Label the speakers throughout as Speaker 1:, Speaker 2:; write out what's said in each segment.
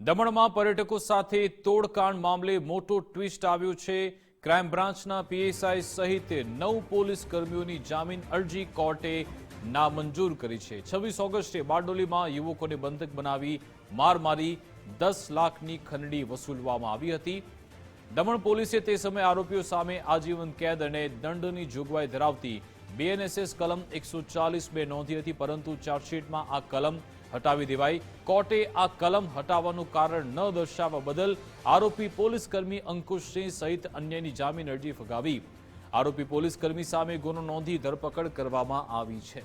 Speaker 1: દમણમાં પર્યટકો સાથે તોડકાંડ મામલે મોટો ટ્વિસ્ટ આવ્યો છે. ક્રાઇમ બ્રાન્ચના પીએસઆઈ સહિત નવ પોલીસ કર્મીઓની જામીન અરજી કોર્ટે નામંજૂર કરી છે. છવ્વીસ ઓગસ્ટે બારડોલીમાં યુવકોને બંધક બનાવી માર મારી દસ લાખની ખંડણી વસૂલવામાં આવી હતી. દમણ પોલીસે તે સમયે આરોપીઓ સામે આજીવન કેદ અને દંડની જોગવાઈ ધરાવતી બીએનએસએસ કલમ એકસો ચાલીસ બે નોંધી હતી, પરંતુ ચાર્જશીટમાં આ કલમ હટાવી દેવાઈ. કોર્ટે આ કલમ હટાવવાનું કારણ ન દર્શાવવા બદલ આરોપી પોલીસ કર્મી અંકુશ સિંહ સહિત અન્યની જામીન અરજી ફગાવી. આરોપી પોલીસ કર્મી સામે ગુનો નોંધી ધરપકડ કરવામાં આવી છે.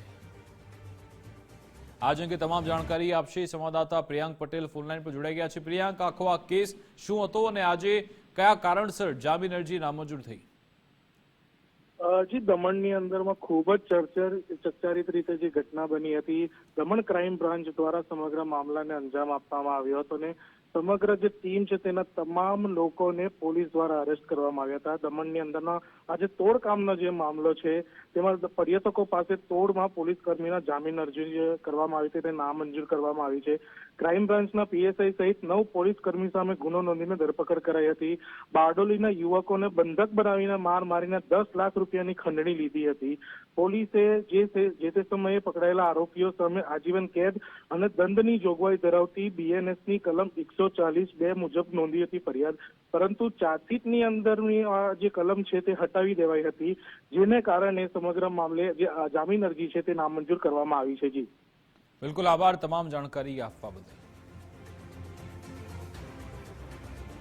Speaker 1: આજ અંગે તમામ જાણકારી આપશે સંવાદદાતા પ્રિયાંક પટેલ ફોનલાઈન પર જોડાઈ ગયા છે. પ્રિયાંક, આખો આ કેસ શું હતો અને આજે કયા કારણસર જામીન અરજી નામંજૂર થઈ?
Speaker 2: જી દમણની અંદરમાં ખૂબ જ ચર્ચર, ચર્ચારિત રીતે જે ઘટના બની હતી, દમણ ક્રાઇમ બ્રાન્ચ દ્વારા સમગ્ર મામલાને અંજામ આપવામાં આવ્યો હતો ને સમગ્ર જે ટીમ છે તેના તમામ લોકોને પોલીસ દ્વારા અરેસ્ટ કરવામાં આવ્યા હતા. દમણની અંદરના આ જે તોડકામનો જે મામલો છે, તેમાં પર્યટકો પાસે તોડમાં પોલીસ કર્મીના જામીન અરજી કરવામાં આવી હતી તે નામંજૂર કરવામાં આવી છે. ક્રાઇમ બ્રાન્ચના પીએસઆઈ સહિત નવ પોલીસ કર્મી સામે ગુનો નોંધીને ધરપકડ કરાઈ હતી. બારડોલીના યુવકોને બંધક બનાવીને માર મારીને દસ લાખ રૂપિયાની ખંડણી લીધી હતી. પોલીસે જે તે સમયે પકડાયેલા આરોપીઓ સામે આજીવન કેદ અને દંડની જોગવાઈ ધરાવતી બીએનએસની કલમ એકસો ચાલીસ બે મુજબ નોંધી હતી ફરિયાદ. પરંતુ ચાર્જશીટની અંદરની આ જે કલમ છે તે હટાવી દેવાઈ હતી, જેને કારણે સમગ્ર મામલે જે જામીન અરજી છે તે નામંજૂર કરવામાં આવી છે. જી.
Speaker 1: બિલકુલ આભાર. તમામ જાણકારી આપવા બદલ.